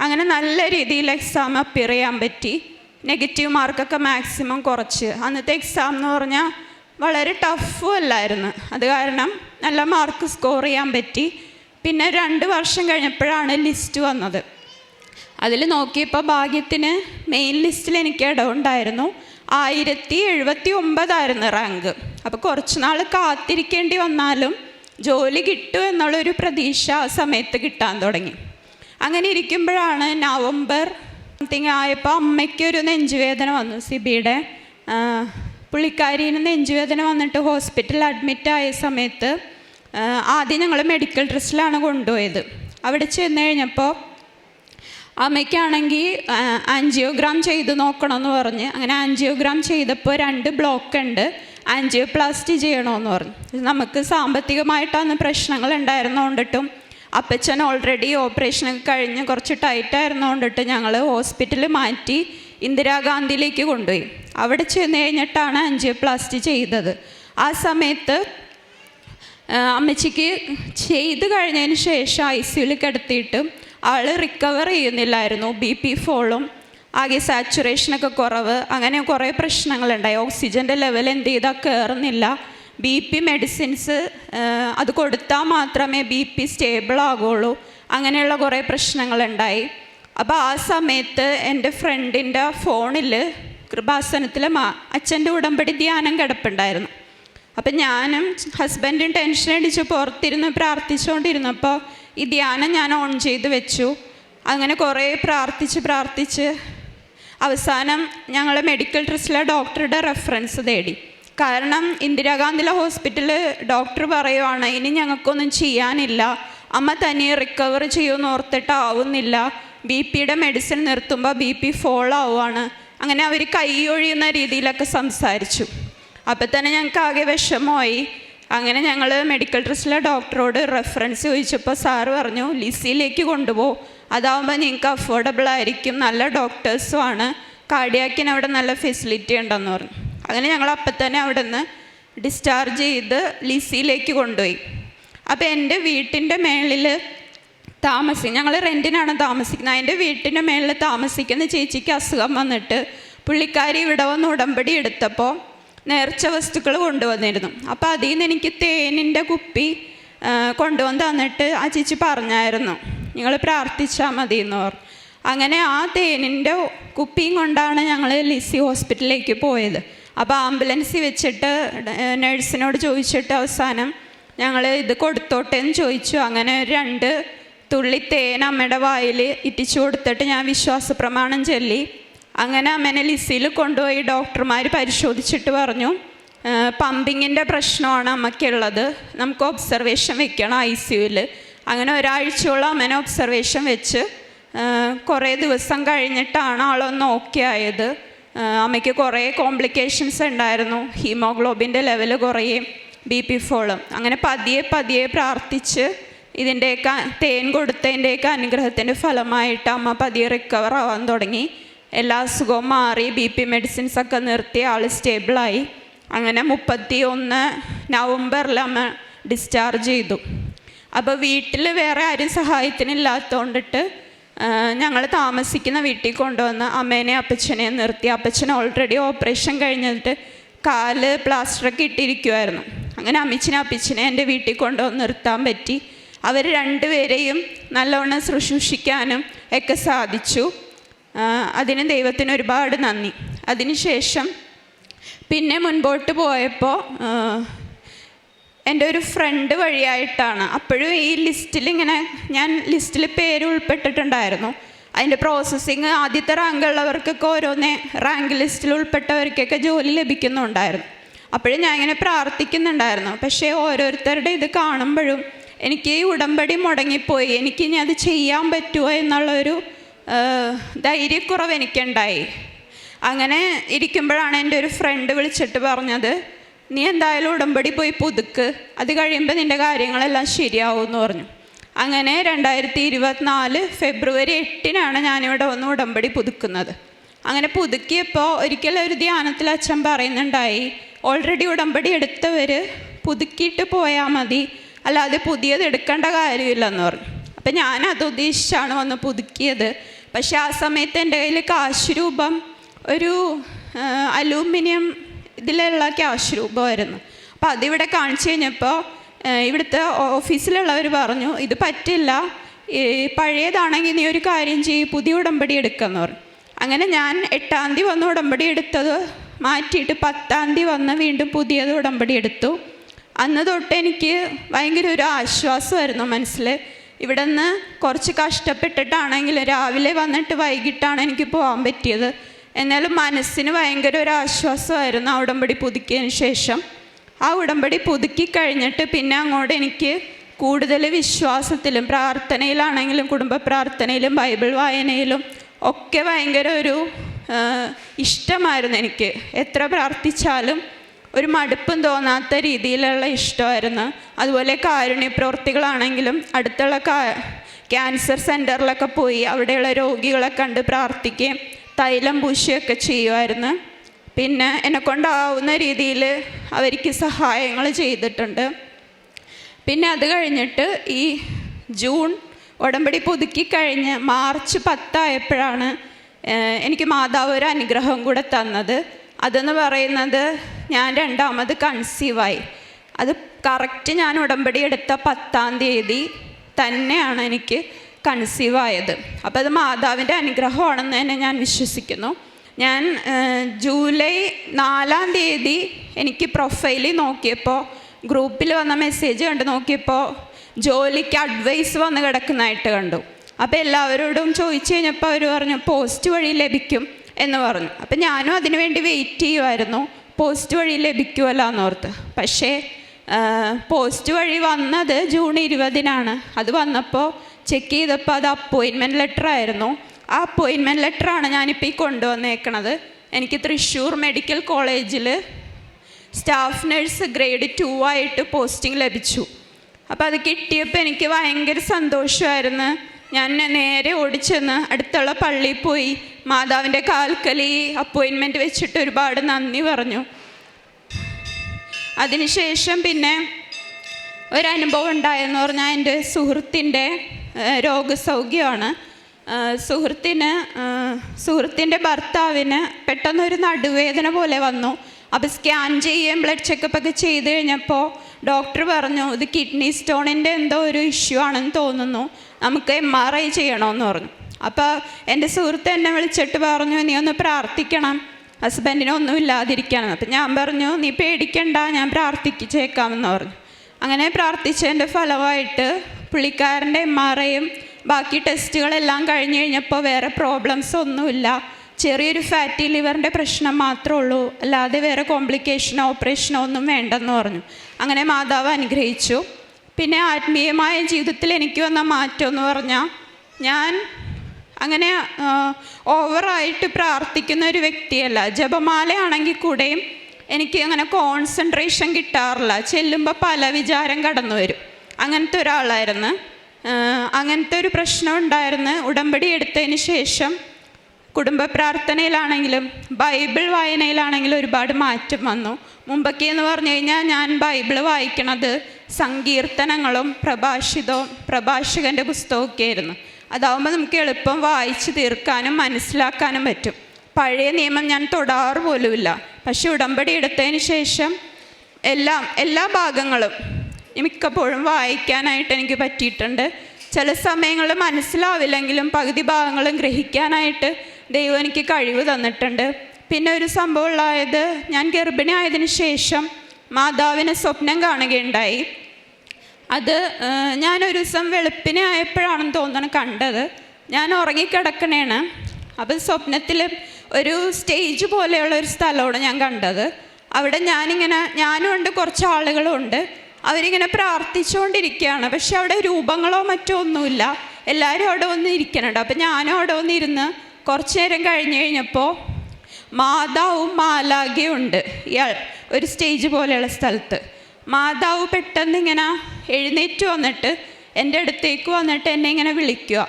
അങ്ങനെ നല്ല രീതിയിൽ എക്സാം അപ്പിയർ ചെയ്യാൻ പറ്റി. നെഗറ്റീവ് മാർക്കൊക്കെ മാക്സിമം കുറച്ച്. അന്നത്തെ എക്സാം എന്ന് പറഞ്ഞാൽ വളരെ ടഫും അല്ലായിരുന്നു. അത് കാരണം നല്ല മാർക്ക് സ്കോർ ചെയ്യാൻ പറ്റി. പിന്നെ രണ്ട് വർഷം കഴിഞ്ഞപ്പോഴാണ് ലിസ്റ്റ് വന്നത്. അതിൽ നോക്കിയപ്പോൾ ഭാഗ്യത്തിന് മെയിൻ ലിസ്റ്റിൽ എനിക്ക് ഇടമുണ്ടായിരുന്നു ആയിരത്തി എഴുപത്തി ഒമ്പതായിരുന്നു റാങ്ക്. അപ്പോൾ കുറച്ച് നാൾ കാത്തിരിക്കേണ്ടി വന്നാലും ജോലി കിട്ടും എന്നുള്ളൊരു പ്രതീക്ഷ ആ സമയത്ത് കിട്ടാൻ തുടങ്ങി. അങ്ങനെ ഇരിക്കുമ്പോഴാണ് നവംബർ സംതിങ് ആയപ്പോൾ അമ്മയ്ക്കൊരു നെഞ്ചുവേദന വന്നു. സിബിയുടെ പുള്ളിക്കാരിന് നെഞ്ചുവേദന വന്നിട്ട് ഹോസ്പിറ്റലിൽ അഡ്മിറ്റ് ആയ സമയത്ത് ആദ്യം ഞങ്ങൾ മെഡിക്കൽ ഡ്രസ്സിലാണ് കൊണ്ടുപോയത്. അവിടെ ചെന്ന് കഴിഞ്ഞപ്പോൾ അമ്മയ്ക്കാണെങ്കിൽ ആൻജിയോഗ്രാം ചെയ്ത് നോക്കണമെന്ന് പറഞ്ഞ്. അങ്ങനെ ആൻജിയോഗ്രാം ചെയ്തപ്പോൾ രണ്ട് ബ്ലോക്ക് ഉണ്ട് ആൻജിയോപ്ലാസ്റ്റി ചെയ്യണമെന്ന് പറഞ്ഞു. നമുക്ക് സാമ്പത്തികമായിട്ടാണ് പ്രശ്നങ്ങൾ ഉണ്ടായിരുന്നുകൊണ്ടിട്ടും അപ്പച്ചൻ ഓൾറെഡി ഓപ്പറേഷൻ കഴിഞ്ഞ് കുറച്ച് ടൈറ്റായിരുന്നുകൊണ്ടിട്ട് ഞങ്ങൾ ഹോസ്പിറ്റൽ മാറ്റി ഇന്ദിരാഗാന്ധിയിലേക്ക് കൊണ്ടുപോയി. അവിടെ ചെന്ന് കഴിഞ്ഞിട്ടാണ് ആൻജിയോപ്ലാസ്റ്റി ചെയ്തത്. ആ സമയത്ത് അമ്മച്ചിക്ക് ചെയ്ത് കഴിഞ്ഞതിന് ശേഷം ഐ സിയുയിൽ കിടത്തിയിട്ട് ആൾ റിക്കവർ ചെയ്യുന്നില്ലായിരുന്നു. ബി പി ഫോളും ആകെ സാച്ചുറേഷനൊക്കെ കുറവ് അങ്ങനെ കുറേ പ്രശ്നങ്ങളുണ്ടായി. ഓക്സിജന്റെ ലെവൽ എന്ത് ചെയ്താൽ കയറുന്നില്ല ബി പി മെഡിസിൻസ് അത് കൊടുത്താൽ മാത്രമേ ബി പി സ്റ്റേബിൾ ആകുള്ളൂ. അങ്ങനെയുള്ള കുറേ പ്രശ്നങ്ങളുണ്ടായി. അപ്പോൾ ആ സമയത്ത് എന്റെ ഫ്രണ്ടിന്റെ ഫോണിൽ കൃപാസനത്തിലെ മാ അച്ഛന്റെ ഉടമ്പടി ധ്യാനം കിടപ്പുണ്ടായിരുന്നു. അപ്പം ഞാനും ഹസ്ബൻഡും ടെൻഷൻ അടിച്ച് പുറത്തിരുന്ന് പ്രാർത്ഥിച്ചുകൊണ്ടിരുന്നപ്പോൾ ഈ ധ്യാനം ഞാൻ ഓൺ ചെയ്ത് വെച്ചു. അങ്ങനെ കുറേ പ്രാർത്ഥിച്ച് പ്രാർത്ഥിച്ച് അവസാനം ഞങ്ങൾ മെഡിക്കൽ ട്രസ്റ്റിലെ ഡോക്ടറുടെ റെഫറൻസ് തേടി. കാരണം ഇന്ദിരാഗാന്ധിയിലെ ഹോസ്പിറ്റലിൽ ഡോക്ടർ പറയുവാണ് ഇനി ഞങ്ങൾക്കൊന്നും ചെയ്യാനില്ല. അമ്മ തനിയെ റിക്കവർ ചെയ്യുമെന്ന് ഓർത്തിട്ടാവുന്നില്ല ബി പിയുടെ മെഡിസിൻ നിർത്തുമ്പോൾ ബി പി ഫോൾ ആവുകയാണ് അങ്ങനെ അവർ കൈ ഒഴിയുന്ന രീതിയിലൊക്കെ സംസാരിച്ചു. അപ്പം തന്നെ ഞങ്ങൾക്ക് ആകെ വിഷമമായി. അങ്ങനെ ഞങ്ങൾ മെഡിക്കൽ ട്രസ്റ്റിലെ ഡോക്ടറോട് റെഫറൻസ് ചോദിച്ചപ്പോൾ സാറ് പറഞ്ഞു ലിസിയിലേക്ക് കൊണ്ടുപോകും അതാവുമ്പോൾ നിങ്ങൾക്ക് അഫോർഡബിൾ ആയിരിക്കും. നല്ല ഡോക്ടേഴ്സും ആണ്. കാർഡിയാക്കിന് അവിടെ നല്ല ഫെസിലിറ്റി ഉണ്ടെന്ന് പറഞ്ഞു. അങ്ങനെ ഞങ്ങൾ അപ്പം തന്നെ അവിടെ നിന്ന് ഡിസ്ചാർജ് ചെയ്ത് ലിസിയിലേക്ക് കൊണ്ടുപോയി. അപ്പോൾ എന്റെ വീട്ടിന്റെ മേളിൽ താമസി ഞങ്ങൾ റെന്റിനാണ് താമസിക്കുന്നത്. അതിന്റെ വീട്ടിന്റെ മേളിൽ താമസിക്കുന്ന ചേച്ചിക്ക് അസുഖം വന്നിട്ട് പുള്ളിക്കാരി ഇവിടെ വന്ന് ഉടമ്പടി എടുത്തപ്പോൾ നേർച്ച വസ്തുക്കൾ കൊണ്ടുവന്നിരുന്നു. അപ്പോൾ അതിൽ നിന്ന് എനിക്ക് തേനിന്റെ കുപ്പി കൊണ്ടുവന്ന് തന്നിട്ട് ആ ചേച്ചി പറഞ്ഞായിരുന്നു. നിങ്ങൾ പ്രാർത്ഥിച്ചാൽ മതി എന്ന് പറഞ്ഞു. അങ്ങനെ ആ തേനിന്റെ കുപ്പിയും കൊണ്ടാണ് ഞങ്ങൾ ലിസി ഹോസ്പിറ്റലിലേക്ക് പോയത്. അപ്പോൾ ആംബുലൻസിൽ വെച്ചിട്ട് നേഴ്സിനോട് ചോദിച്ചിട്ട് അവസാനം ഞങ്ങൾ ഇത് കൊടുത്തോട്ടെ എന്ന് ചോദിച്ചു. അങ്ങനെ രണ്ട് തുള്ളി തേൻ അമ്മയുടെ വായിൽ ഇറ്റിച്ചു കൊടുത്തിട്ട് ഞാൻ വിശ്വാസ പ്രമാണം ചൊല്ലി. അങ്ങനെ അമ്മേനെ ലിസിയിൽ കൊണ്ടുപോയി ഡോക്ടർമാർ പരിശോധിച്ചിട്ട് പറഞ്ഞു പമ്പിങ്ങിന്റെ പ്രശ്നമാണ് അമ്മയ്ക്കുള്ളത്. നമുക്ക് ഒബ്സർവേഷൻ വെക്കണം ഐ സിയുവിൽ അങ്ങനെ ഒരാഴ്ചയോളം അമ്മനെ ഒബ്സർവേഷൻ വെച്ച് കുറേ ദിവസം കഴിഞ്ഞിട്ടാണ് ആളൊന്ന് ഓക്കെ ആയത്. അമ്മയ്ക്ക് കുറേ കോംപ്ലിക്കേഷൻസ് ഉണ്ടായിരുന്നു. ഹീമോഗ്ലോബിന്റെ ലെവൽ കുറയും ബി പി ഫോളും. അങ്ങനെ പതിയെ പതിയെ പ്രാർത്ഥിച്ച് ഇതിന്റെയൊക്കെ തേൻ കൊടുത്തതിന്റെയൊക്കെ അനുഗ്രഹത്തിന്റെ ഫലമായിട്ട് അമ്മ പതിയെ റിക്കവർ ആവാൻ തുടങ്ങി. എല്ലാ അസുഖവും മാറി ബി പി മെഡിസിൻസ് ഒക്കെ നിർത്തി ആൾ സ്റ്റേബിളായി അങ്ങനെ മുപ്പത്തി ഒന്ന് നവംബറിൽ അമ്മ ഡിസ്ചാർജ് ചെയ്തു. അപ്പോൾ വീട്ടിൽ വേറെ ആരും സഹായത്തിനില്ലാത്തതുകൊണ്ടിട്ട് ഞങ്ങൾ താമസിക്കുന്ന വീട്ടിൽ കൊണ്ടുവന്ന് അമ്മേനെ അപ്പച്ചനെയും നിർത്തി. അപ്പച്ചൻ ഓൾറെഡി ഓപ്പറേഷൻ കഴിഞ്ഞിട്ട് കാൽ പ്ലാസ്റ്ററൊക്കെ ഇട്ടിരിക്കുമായിരുന്നു അങ്ങനെ അമ്മച്ചിനെ അപ്പച്ചനെ എന്റെ വീട്ടിൽ കൊണ്ടുവന്ന് നിർത്താൻ പറ്റി. അവർ രണ്ടുപേരെയും നല്ലവണ്ണം ശുശ്രൂഷിക്കാനും ഒക്കെ സാധിച്ചു. അതിന് ദൈവത്തിന് ഒരുപാട് നന്ദി. അതിനുശേഷം പിന്നെ മുൻപോട്ട് പോയപ്പോൾ എന്റെ ഒരു ഫ്രണ്ട് വഴിയായിട്ടാണ്. അപ്പോഴും ഈ ലിസ്റ്റിൽ ഇങ്ങനെ ഞാൻ ലിസ്റ്റിൽ പേര് ഉൾപ്പെട്ടിട്ടുണ്ടായിരുന്നു. അതിന്റെ പ്രോസസ്സിങ് ആദ്യത്തെ റാങ്ക് റാങ്കുള്ളവർക്കൊക്കെ ഓരോന്നേ റാങ്ക് ലിസ്റ്റിൽ ഉൾപ്പെട്ടവർക്കൊക്കെ ജോലി ലഭിക്കുന്നുണ്ടായിരുന്നു. അപ്പോഴും ഞാൻ ഇങ്ങനെ പ്രാർത്ഥിക്കുന്നുണ്ടായിരുന്നു. പക്ഷേ ഓരോരുത്തരുടെ ഇത് കാണുമ്പോഴും എനിക്ക് ഈ ഉടമ്പടി മുടങ്ങിപ്പോയി. എനിക്ക് ഇനി അത് ചെയ്യാൻ പറ്റുമോ എന്നുള്ളൊരു ധൈര്യക്കുറവ് എനിക്കുണ്ടായി. അങ്ങനെ ഇരിക്കുമ്പോഴാണ് എന്റെ ഒരു ഫ്രണ്ട് വിളിച്ചിട്ട് പറഞ്ഞത് നീ എന്തായാലും ഉടമ്പടി പോയി പുതുക്ക് അത് കഴിയുമ്പോൾ നിന്റെ കാര്യങ്ങളെല്ലാം ശരിയാവും എന്ന് പറഞ്ഞു. അങ്ങനെ രണ്ടായിരത്തി ഇരുപത്തിനാല് ഫെബ്രുവരി എട്ടിനാണ് ഞാനിവിടെ വന്ന് ഉടമ്പടി പുതുക്കുന്നത്. അങ്ങനെ പുതുക്കിയപ്പോൾ ഒരിക്കലും ഒരു ധ്യാനത്തിൽ അച്ഛൻ പറയുന്നുണ്ടായി ഓൾറെഡി ഉടമ്പടി എടുത്തവർ പുതുക്കിയിട്ട് പോയാൽ മതി അല്ലാതെ പുതിയത് എടുക്കേണ്ട കാര്യമില്ലെന്ന് പറഞ്ഞു. അപ്പം ഞാൻ അത് ഉദ്ദേശിച്ചാണ് വന്ന് പുതുക്കിയത്. പക്ഷേ ആ സമയത്ത് എന്റെ കയ്യിൽ കാശ് രൂപം ഒരു അലൂമിനിയം ഇതിലുള്ള ക്യാഷ് രൂപമായിരുന്നു. അപ്പോൾ അതിവിടെ കാണിച്ചു കഴിഞ്ഞപ്പോൾ ഇവിടുത്തെ ഓഫീസിലുള്ളവർ പറഞ്ഞു ഇത് പറ്റില്ല. പഴയതാണെങ്കിൽ നീ ഒരു കാര്യം ചെയ്യ് പുതിയ ഉടമ്പടി എടുക്കാമെന്ന് പറഞ്ഞു. അങ്ങനെ ഞാൻ എട്ടാം തീയതി വന്ന് ഉടമ്പടി എടുത്തത് മാറ്റിയിട്ട് പത്താം തീയതി വന്ന് വീണ്ടും പുതിയത് ഉടമ്പടി എടുത്തു. അന്ന് തൊട്ട് എനിക്ക് ഭയങ്കര ഒരു ആശ്വാസമായിരുന്നു മനസ്സിൽ. ഇവിടെ നിന്ന് കുറച്ച് കഷ്ടപ്പെട്ടിട്ടാണെങ്കിലും രാവിലെ വന്നിട്ട് വൈകിട്ടാണ് എനിക്ക് പോകാൻ പറ്റിയത്. എന്നാലും മനസ്സിന് ഭയങ്കര ഒരു ആശ്വാസമായിരുന്നു ആ ഉടമ്പടി പുതുക്കിയതിന് ശേഷം. ആ ഉടമ്പടി പുതുക്കി കഴിഞ്ഞിട്ട് പിന്നെ അങ്ങോട്ട് എനിക്ക് കൂടുതൽ വിശ്വാസത്തിലും പ്രാർത്ഥനയിലാണെങ്കിലും കുടുംബ പ്രാർത്ഥനയിലും ബൈബിൾ വായനയിലും ഒക്കെ ഭയങ്കര ഒരു ഇഷ്ടമായിരുന്നു എനിക്ക്. എത്ര പ്രാർത്ഥിച്ചാലും ഒരു മടുപ്പും തോന്നാത്ത രീതിയിലുള്ള ഇഷ്ടമായിരുന്നു. അതുപോലെ കാരുണ്യ പ്രവൃത്തികളാണെങ്കിലും അടുത്തുള്ള കാ ക്യാൻസർ സെന്ററിലൊക്കെ പോയി അവിടെയുള്ള രോഗികളെ കണ്ട് പ്രാർത്ഥിക്കുകയും തൈലം പൂശുകയൊക്കെ ചെയ്യുമായിരുന്നു. പിന്നെ എന്നെ കൊണ്ടാവുന്ന രീതിയിൽ അവർക്ക് സഹായങ്ങൾ ചെയ്തിട്ടുണ്ട്. പിന്നെ അത് കഴിഞ്ഞിട്ട് ഈ ജൂൺ ഉടമ്പടി പുതുക്കി കഴിഞ്ഞ് മാർച്ച് പത്തായപ്പോഴാണ് എനിക്ക് മാതാവ് ഒരു അനുഗ്രഹം കൂടെ തന്നത്. അതെന്ന് പറയുന്നത് ഞാൻ രണ്ടാമത് കൺസീവായി അത് കറക്റ്റ് ഞാൻ ഉടമ്പടി എടുത്ത പത്താം തീയതി തന്നെയാണ് എനിക്ക് കൺസീവ് ആയത്. അപ്പോൾ അത് മാതാവിന്റെ അനുഗ്രഹമാണെന്ന് തന്നെ ഞാൻ വിശ്വസിക്കുന്നു. ഞാൻ ജൂലൈ നാലാം തീയതി എനിക്ക് പ്രൊഫൈലിൽ നോക്കിയപ്പോൾ ഗ്രൂപ്പിൽ വന്ന മെസ്സേജ് കണ്ട് നോക്കിയപ്പോൾ ജോലിക്ക് അഡ്വൈസ് വന്ന് കിടക്കുന്നതായിട്ട് കണ്ടു. അപ്പോൾ എല്ലാവരോടും ചോദിച്ചു കഴിഞ്ഞപ്പോൾ അവർ പറഞ്ഞു പോസ്റ്റ് വഴി ലഭിക്കും എന്ന് പറഞ്ഞു. അപ്പം ഞാനും അതിനുവേണ്ടി വെയിറ്റ് ചെയ്യുമായിരുന്നു പോസ്റ്റ് വഴി ലഭിക്കുമല്ലോ എന്നോർത്ത് പക്ഷേ പോസ്റ്റ് വഴി വന്നത് ജൂൺ ഇരുപതിനാണ്. അത് വന്നപ്പോൾ ചെക്ക് ചെയ്തപ്പോൾ അത് അപ്പോയിൻമെന്റ് ലെറ്റർ ആയിരുന്നു. ആ അപ്പോയിൻമെന്റ് ലെറ്ററാണ് ഞാനിപ്പോൾ ഈ കൊണ്ടുവന്നേക്കണത്. എനിക്ക് തൃശ്ശൂർ മെഡിക്കൽ കോളേജിൽ സ്റ്റാഫ് നഴ്സ് ഗ്രേഡ് ടു ആയിട്ട് പോസ്റ്റിംഗ് ലഭിച്ചു. അപ്പോൾ അത് കിട്ടിയപ്പോൾ എനിക്ക് ഭയങ്കര സന്തോഷമായിരുന്നു ഞാൻ നേരെ ഓടിച്ചെന്ന് അടുത്തുള്ള പള്ളിയിൽ പോയി. മാതാവിന്റെ കാൽക്കൽ ഈ അപ്പോയിൻമെന്റ് വെച്ചിട്ട് ഒരുപാട് നന്ദി പറഞ്ഞു. അതിനുശേഷം പിന്നെ ഒരനുഭവം ഉണ്ടായെന്ന് പറഞ്ഞാൽ എന്റെ സുഹൃത്തിന്റെ രോഗസൗഖ്യമാണ്. സുഹൃത്തിന് സുഹൃത്തിന്റെ ഭർത്താവിന് പെട്ടെന്നൊരു നടുവേദന പോലെ വന്നു. അപ്പോൾ സ്കാൻ ചെയ്യുകയും ബ്ലഡ് ചെക്കപ്പ് ഒക്കെ ചെയ്ത് കഴിഞ്ഞപ്പോൾ ഡോക്ടർ പറഞ്ഞു ഇത് കിഡ്നി സ്റ്റോണിന്റെ എന്തോ ഒരു ഇഷ്യൂ ആണെന്ന് തോന്നുന്നു. നമുക്ക് എം ആർ ഐ ചെയ്യണമെന്ന് പറഞ്ഞു. അപ്പോൾ എന്റെ സുഹൃത്ത് എന്നെ വിളിച്ചിട്ട് പറഞ്ഞു നീ ഒന്ന് പ്രാർത്ഥിക്കണം. ഹസ്ബൻഡിനൊന്നും ഇല്ലാതിരിക്കണം. അപ്പം ഞാൻ പറഞ്ഞു നീ പേടിക്കണ്ട ഞാൻ പ്രാർത്ഥിച്ചേക്കാമെന്ന് പറഞ്ഞു. അങ്ങനെ പ്രാർത്ഥിച്ചതിന്റെ ഫലമായിട്ട് പുള്ളിക്കാരന്റെ എം ആർ ഐയും ബാക്കി ടെസ്റ്റുകളെല്ലാം കഴിഞ്ഞ് കഴിഞ്ഞപ്പോൾ വേറെ പ്രോബ്ലംസ് ഒന്നുമില്ല. ചെറിയൊരു ഫാറ്റി ലിവറിന്റെ പ്രശ്നം മാത്രമേ ഉള്ളൂ. അല്ലാതെ വേറെ കോംപ്ലിക്കേഷനോ ഓപ്പറേഷനോ ഒന്നും വേണ്ടെന്ന് പറഞ്ഞു. അങ്ങനെ മാതാവ് അനുഗ്രഹിച്ചു. പിന്നെ ആത്മീയമായ ജീവിതത്തിൽ എനിക്ക് വന്ന മാറ്റം എന്ന് പറഞ്ഞാൽ ഞാൻ അങ്ങനെ ഓവറായിട്ട് പ്രാർത്ഥിക്കുന്ന ഒരു വ്യക്തിയല്ല. ജപമാലയാണെങ്കിൽ കൂടെയും എനിക്ക് അങ്ങനെ കോൺസെൻട്രേഷൻ കിട്ടാറില്ല. ചെല്ലുമ്പോൾ പല വിചാരം കടന്നു വരും. അങ്ങനത്തെ ഒരാളായിരുന്നു. അങ്ങനത്തെ ഒരു പ്രശ്നം ഉണ്ടായിരുന്നു. ഉടമ്പടി എടുത്തതിന് ശേഷം കുടുംബ പ്രാർത്ഥനയിലാണെങ്കിലും ബൈബിൾ വായനയിലാണെങ്കിലും ഒരുപാട് മാറ്റം വന്നു. മുമ്പൊക്കെ എന്ന് പറഞ്ഞു കഴിഞ്ഞാൽ ഞാൻ ബൈബിൾ വായിക്കണത് സങ്കീർത്തനങ്ങളും പ്രഭാഷിതവും പ്രഭാഷകന്റെ പുസ്തകമൊക്കെ ആയിരുന്നു അതാവുമ്പോൾ നമുക്ക് എളുപ്പം വായിച്ച് തീർക്കാനും മനസ്സിലാക്കാനും പറ്റും. പഴയ നിയമം ഞാൻ തൊടാറ് പോലുമില്ല. പക്ഷെ ഉടമ്പടി എടുത്തതിന് ശേഷം എല്ലാം എല്ലാ ഭാഗങ്ങളും മിക്കപ്പോഴും വായിക്കാനായിട്ട് എനിക്ക് പറ്റിയിട്ടുണ്ട്. ചില സമയങ്ങളിൽ മനസ്സിലാവില്ലെങ്കിലും പകുതി ഭാഗങ്ങളും ഗ്രഹിക്കാനായിട്ട് ദൈവം എനിക്ക് കഴിവ് തന്നിട്ടുണ്ട്. പിന്നെ ഒരു സംഭവം ഉള്ളായത് ഞാൻ ഗർഭിണി ആയതിന് ശേഷം മാതാവിനെ സ്വപ്നം കാണുകയുണ്ടായി. അത് ഞാനൊരു ദിവസം വെളുപ്പിനെ ആയപ്പോഴാണെന്ന് തോന്നണം കണ്ടത്. ഞാൻ ഉറങ്ങിക്കിടക്കണേണ്. അപ്പം സ്വപ്നത്തിൽ ഒരു സ്റ്റേജ് പോലെയുള്ള ഒരു സ്ഥലമാണ് ഞാൻ കണ്ടത്. അവിടെ ഞാനിങ്ങനെ ഞാനും ഉണ്ട് കുറച്ച് ആളുകളും ഉണ്ട്. അവരിങ്ങനെ പ്രാർത്ഥിച്ചുകൊണ്ടിരിക്കുകയാണ്. പക്ഷെ അവിടെ രൂപങ്ങളോ മറ്റോ ഒന്നുമില്ല. എല്ലാവരും അവിടെ വന്ന് ഇരിക്കണുണ്ട്. അപ്പം ഞാനും അവിടെ വന്നിരുന്ന് കുറച്ച് നേരം കഴിഞ്ഞ് കഴിഞ്ഞപ്പോൾ മാതാവും മാലാഖയും ഉണ്ട് ഇയാൾ ഒരു സ്റ്റേജ് പോലെയുള്ള സ്ഥലത്ത്. മാതാവ് പെട്ടെന്ന് ഇങ്ങനെ എഴുന്നേറ്റ് വന്നിട്ട് എന്റെ അടുത്തേക്ക് വന്നിട്ട് എന്നെ ഇങ്ങനെ വിളിക്കുക.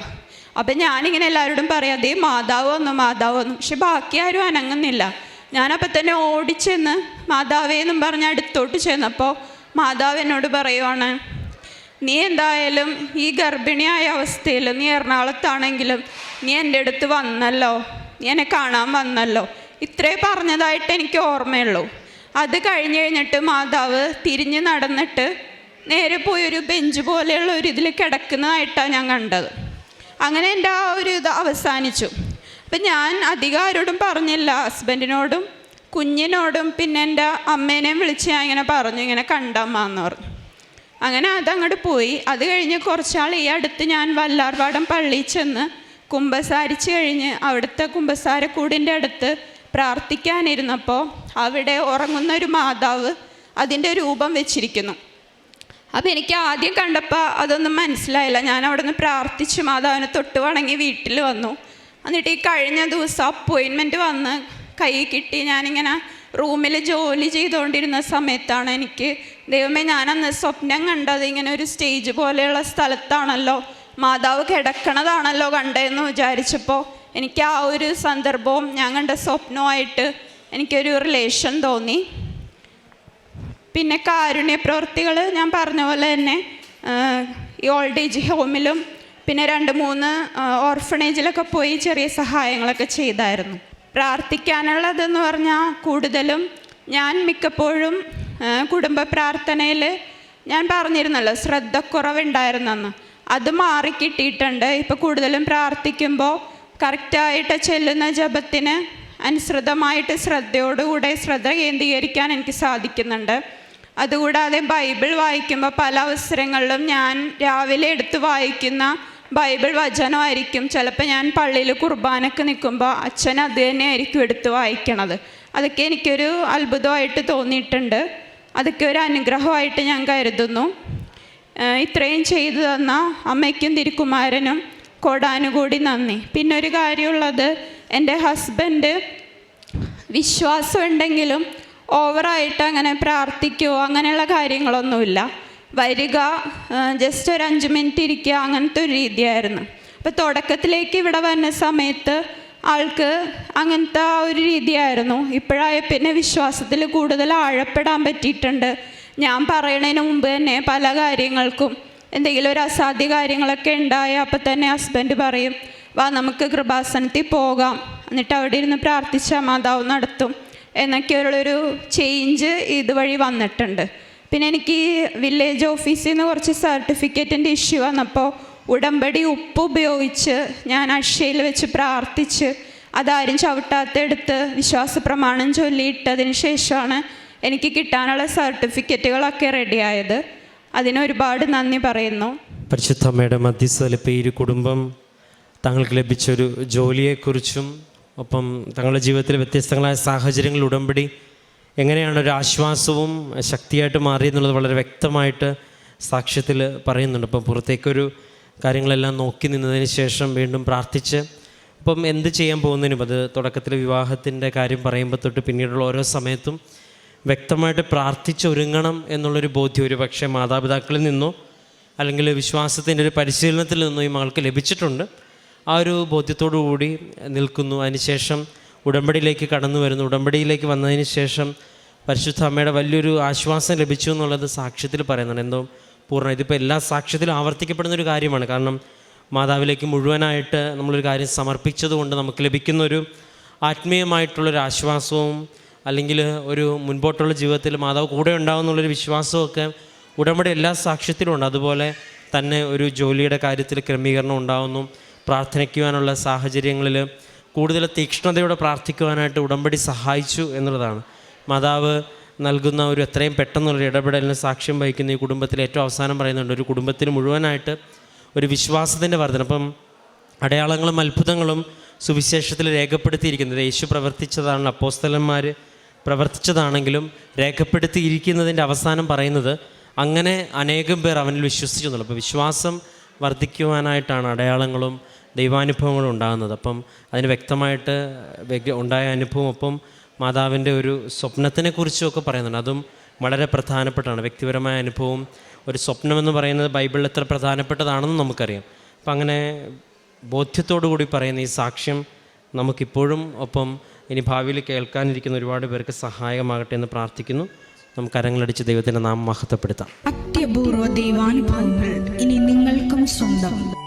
അപ്പം ഞാനിങ്ങനെ എല്ലാവരോടും പറയാം അതേ മാതാവ് വന്നു മാതാവ് വന്നു. പക്ഷെ ബാക്കി ആരും അനങ്ങുന്നില്ല. ഞാനപ്പം തന്നെ ഓടിച്ചെന്ന് മാതാവേ എന്നും പറഞ്ഞ് അടുത്തോട്ട് ചെന്നപ്പോൾ മാതാവ് എന്നോട് പറയുവാണ് നീ എന്തായാലും ഈ ഗർഭിണിയായ അവസ്ഥയിൽ നീ എറണാകുളത്താണെങ്കിലും നീ എന്റെ അടുത്ത് വന്നല്ലോ നീ എന്നെ കാണാൻ വന്നല്ലോ. ഇത്രേ പറഞ്ഞതായിട്ട് എനിക്ക് ഓർമ്മയുള്ളൂ. അത് കഴിഞ്ഞ് കഴിഞ്ഞിട്ട് മാതാവ് തിരിഞ്ഞ് നടന്നിട്ട് നേരെ പോയി ഒരു ബെഞ്ച് പോലെയുള്ള ഒരു ഇതിൽ കിടക്കുന്നതായിട്ടാണ് ഞാൻ കണ്ടത്. അങ്ങനെ എന്റെ ആ ഒരു ഇത് അവസാനിച്ചു. അപ്പം ഞാൻ അധികം ആരോടും പറഞ്ഞില്ല ഹസ്ബൻഡിനോടും കുഞ്ഞിനോടും പിന്നെ എന്റെ അമ്മേനെയും വിളിച്ച് ഞാൻ ഇങ്ങനെ പറഞ്ഞു ഇങ്ങനെ കണ്ടമ്മ എന്ന് പറഞ്ഞു. അങ്ങനെ അതങ്ങോട്ട് പോയി. അത് കഴിഞ്ഞ് കുറച്ചാൾ ഈ അടുത്ത് ഞാൻ വല്ലാർവാടം പള്ളിയിൽ ചെന്ന് കുമ്പസാരിച്ച് കഴിഞ്ഞ് അവിടുത്തെ കുമ്പസാരക്കൂടിന്റെ അടുത്ത് പ്രാർത്ഥിക്കാനിരുന്നപ്പോൾ അവിടെ ഉറങ്ങുന്ന ഒരു മാതാവ് അതിന്റെ രൂപം വെച്ചിരിക്കുന്നു. അപ്പോൾ എനിക്ക് ആദ്യം കണ്ടപ്പോൾ അതൊന്നും മനസ്സിലായില്ല. ഞാൻ അവിടെ നിന്ന് പ്രാർത്ഥിച്ചു മാതാവിനെ തൊട്ട് വണങ്ങി വീട്ടിൽ വന്നു. എന്നിട്ട് ഈ കഴിഞ്ഞ ദിവസം അപ്പോയിൻമെന്റ് വന്ന് കൈ കിട്ടി. ഞാനിങ്ങനെ റൂമിൽ ജോലി ചെയ്തുകൊണ്ടിരുന്ന സമയത്താണ് എനിക്ക് ദൈവമേ ഞാൻ സ്വപ്നം കണ്ടത് ഇങ്ങനെ ഒരു സ്റ്റേജ് പോലെയുള്ള സ്ഥലത്താണല്ലോ. മാതാവ് കിടക്കണതാണല്ലോ കണ്ടതെന്ന് വിചാരിച്ചപ്പോൾ എനിക്ക് ആ ഒരു സന്ദർഭവും ഞാൻ കണ്ട സ്വപ്നവുമായിട്ട് എനിക്കൊരു റിലേഷൻ തോന്നി. പിന്നെ കാരുണ്യ പ്രവൃത്തികൾ ഞാൻ പറഞ്ഞ പോലെ തന്നെ ഈ ഓൾഡ് ഏജ് ഹോമിലും പിന്നെ രണ്ട് മൂന്ന് ഓർഫണേജിലൊക്കെ പോയി ചെറിയ സഹായങ്ങളൊക്കെ ചെയ്തായിരുന്നു. പ്രാർത്ഥിക്കാനുള്ളതെന്ന് പറഞ്ഞാൽ കൂടുതലും ഞാൻ മിക്കപ്പോഴും കുടുംബ പ്രാർത്ഥനയിൽ ഞാൻ പറഞ്ഞിരുന്നല്ലോ ശ്രദ്ധക്കുറവുണ്ടായിരുന്നെന്ന്. അത് മാറിക്കിട്ടിയിട്ടുണ്ട് ഇപ്പോൾ കൂടുതലും പ്രാർത്ഥിക്കുമ്പോൾ കറക്റ്റായിട്ട് ചെല്ലുന്ന ജപത്തിന് അനുസൃതമായിട്ട് ശ്രദ്ധയോടുകൂടെ ശ്രദ്ധ കേന്ദ്രീകരിക്കാൻ എനിക്ക് സാധിക്കുന്നുണ്ട്. അതുകൂടാതെ ബൈബിൾ വായിക്കുമ്പോൾ പല അവസരങ്ങളിലും ഞാൻ രാവിലെ എടുത്ത് വായിക്കുന്ന ബൈബിൾ വചനമായിരിക്കും. ചിലപ്പോൾ ഞാൻ പള്ളിയിൽ കുർബാനക്ക് നിൽക്കുമ്പോൾ അച്ഛൻ അത് തന്നെയായിരിക്കും എടുത്ത് വായിക്കണത്. അതൊക്കെ എനിക്കൊരു അത്ഭുതമായിട്ട് തോന്നിയിട്ടുണ്ട്. അതൊക്കെ ഒരു അനുഗ്രഹമായിട്ട് ഞാൻ കരുതുന്നു. ഇത്രയും ചെയ്തു തന്ന അമ്മയ്ക്കും തിരുക്കുമാരനും കോടാനുകൂടി നന്ദി. പിന്നെ ഒരു കാര്യമുള്ളത് എന്റെ ഹസ്ബൻഡ് വിശ്വാസമുണ്ടെങ്കിലും ഓവറായിട്ട് അങ്ങനെ പ്രാർത്ഥിക്കുകയോ അങ്ങനെയുള്ള കാര്യങ്ങളൊന്നുമില്ല. വരിക ജസ്റ്റ് ഒരു അഞ്ച് മിനിറ്റ് ഇരിക്കുക അങ്ങനത്തെ ഒരു രീതിയായിരുന്നു. അപ്പോൾ തുടക്കത്തിലേക്ക് ഇവിടെ വന്ന സമയത്ത് ആൾക്ക് അങ്ങനത്തെ ആ ഒരു രീതിയായിരുന്നു. ഇപ്പോഴായ പിന്നെ വിശ്വാസത്തിൽ കൂടുതൽ ആഴപ്പെടാൻ പറ്റിയിട്ടുണ്ട്. ഞാൻ പറയണതിന് മുമ്പ് തന്നെ പല കാര്യങ്ങൾക്കും എന്തെങ്കിലും ഒരു അസാധ്യ കാര്യങ്ങളൊക്കെ ഉണ്ടായ അപ്പം തന്നെ ഹസ്ബൻഡ് പറയും വാ നമുക്ക് കൃപാസനത്തിൽ പോകാം. എന്നിട്ട് അവിടെ ഇരുന്ന് പ്രാർത്ഥിച്ചാൽ മാതാവ് നടത്തും. എന്നൊക്കെയുള്ളൊരു ചേഞ്ച് ഇതുവഴി വന്നിട്ടുണ്ട്. പിന്നെ എനിക്ക് വില്ലേജ് ഓഫീസിൽ നിന്ന് കുറച്ച് സർട്ടിഫിക്കറ്റിന്റെ ഇഷ്യൂ വന്നപ്പോൾ ഉടമ്പടി ഉപ്പ് ഉപയോഗിച്ച് ഞാൻ അക്ഷയിൽ വെച്ച് പ്രാർത്ഥിച്ച് അതാരും ചവിട്ടാത്തെടുത്ത് വിശ്വാസ പ്രമാണം ചൊല്ലിയിട്ടതിന് ശേഷമാണ് എനിക്ക് കിട്ടാനുള്ള സർട്ടിഫിക്കറ്റുകളൊക്കെ റെഡിയായത്. അതിന് ഒരുപാട് നന്ദി പറയുന്നു. പരിശുദ്ധമ്മയുടെ മധ്യസ്ഥതയിൽ ഇപ്പോൾ ഈ കുടുംബം തങ്ങൾക്ക് ലഭിച്ചൊരു ജോലിയെക്കുറിച്ചും ഒപ്പം തങ്ങളുടെ ജീവിതത്തിലെ വ്യത്യസ്തങ്ങളായ സാഹചര്യങ്ങൾ ഉടമ്പടി എങ്ങനെയാണ് ഒരു ആശ്വാസവും ശക്തിയായിട്ട് മാറിയെന്നുള്ളത് വളരെ വ്യക്തമായിട്ട് സാക്ഷ്യത്തിൽ പറയുന്നുണ്ട്. അപ്പം പുറത്തേക്കൊരു കാര്യങ്ങളെല്ലാം നോക്കി നിന്നതിന് ശേഷം വീണ്ടും പ്രാർത്ഥിച്ച് ഇപ്പം എന്ത് ചെയ്യാൻ പോകുന്നതിനും അത് തുടക്കത്തിൽ വിവാഹത്തിന്റെ കാര്യം പറയുമ്പോൾ തൊട്ട് പിന്നീടുള്ള ഓരോ സമയത്തും വ്യക്തമായിട്ട് പ്രാർത്ഥിച്ചൊരുങ്ങണം എന്നുള്ളൊരു ബോധ്യം ഒരു പക്ഷേ മാതാപിതാക്കളിൽ നിന്നോ അല്ലെങ്കിൽ വിശ്വാസത്തിന്റെ ഒരു പരിശീലനത്തിൽ നിന്നോ ഈ മകൾക്ക് ലഭിച്ചിട്ടുണ്ട്. ആ ഒരു ബോധ്യത്തോടു കൂടി നിൽക്കുന്നു. അതിനുശേഷം ഉടമ്പടിയിലേക്ക് കടന്നു വരുന്നു. ഉടമ്പടിയിലേക്ക് വന്നതിന് ശേഷം പരിശുദ്ധ അമ്മയുടെ വലിയൊരു ആശ്വാസം ലഭിച്ചു എന്നുള്ളത് സാക്ഷ്യത്തിൽ പറയുന്നുണ്ട്. എന്തോ പൂർണ. ഇതിപ്പോൾ എല്ലാ സാക്ഷ്യത്തിലും ആവർത്തിക്കപ്പെടുന്ന ഒരു കാര്യമാണ്. കാരണം മാതാവിലേക്ക് മുഴുവനായിട്ട് നമ്മളൊരു കാര്യം സമർപ്പിച്ചതുകൊണ്ട് നമുക്ക് ലഭിക്കുന്നൊരു ആത്മീയമായിട്ടുള്ളൊരു ആശ്വാസവും അല്ലെങ്കിൽ ഒരു മുൻപോട്ടുള്ള ജീവിതത്തിൽ മാതാവ് കൂടെ ഉണ്ടാവും എന്നുള്ളൊരു വിശ്വാസമൊക്കെ ഉടമ്പടി എല്ലാ സാക്ഷ്യത്തിലും ഉണ്ട്. അതുപോലെ തന്നെ ഒരു ജോലിയുടെ കാര്യത്തിൽ ക്രമീകരണം ഉണ്ടാവുന്നു. പ്രാർത്ഥനയ്ക്കുവാനുള്ള സാഹചര്യങ്ങളിൽ കൂടുതൽ തീക്ഷ്ണതയോടെ പ്രാർത്ഥിക്കുവാനായിട്ട് ഉടമ്പടി സഹായിച്ചു എന്നുള്ളതാണ്. മാതാവ് നൽകുന്ന ഒരു എത്രയും പെട്ടെന്നുള്ള ഇടപെടലിന് സാക്ഷ്യം വഹിക്കുന്ന ഈ കുടുംബത്തിൽ ഏറ്റവും അവസാനം പറയുന്നുണ്ട് ഒരു കുടുംബത്തിന് മുഴുവനായിട്ട് ഒരു വിശ്വാസത്തിന്റെ വർധന. അപ്പം അടയാളങ്ങളും അത്ഭുതങ്ങളും സുവിശേഷത്തിൽ രേഖപ്പെടുത്തിയിരിക്കുന്നത് യേശു പ്രവർത്തിച്ചതാണ് അപ്പോസ്തലന്മാർ പ്രവർത്തിച്ചതാണെങ്കിലും രേഖപ്പെടുത്തിയിരിക്കുന്നതിന്റെ അവസാനം പറയുന്നത് അങ്ങനെ അനേകം പേർ അവനിൽ വിശ്വസിച്ചു അപ്പോൾ വിശ്വാസം വർദ്ധിക്കുവാനായിട്ടാണ് അടയാളങ്ങളും ദൈവാനുഭവങ്ങളും ഉണ്ടാകുന്നത്. അപ്പം അതിന് വ്യക്തമായിട്ട് വ്യക്തി- ഉണ്ടായ അനുഭവം. ഒപ്പം മാതാവിന്റെ ഒരു സ്വപ്നത്തിനെ കുറിച്ചുമൊക്കെ പറയുന്നുണ്ട്. അതും വളരെ പ്രധാനപ്പെട്ടാണ്. വ്യക്തിപരമായ അനുഭവം ഒരു സ്വപ്നമെന്ന് പറയുന്നത് ബൈബിളിൽ എത്ര പ്രധാനപ്പെട്ടതാണെന്ന് നമുക്കറിയാം. അപ്പം അങ്ങനെ ബോധ്യത്തോടു കൂടി പറയുന്ന ഈ സാക്ഷ്യം നമുക്കിപ്പോഴും ഒപ്പം ഇനി ഭാവിയിൽ കേൾക്കാനിരിക്കുന്ന ഒരുപാട് പേർക്ക് സഹായകമാകട്ടെ എന്ന് പ്രാർത്ഥിക്കുന്നു. നമുക്ക് അരങ്ങളടിച്ച് ദൈവത്തിന്റെ നാം മഹത്വപ്പെടുത്താം. അത്യപൂർവ ദൈവാനുഭവങ്ങൾ ഇനി നിങ്ങൾക്കും സ്വന്തം.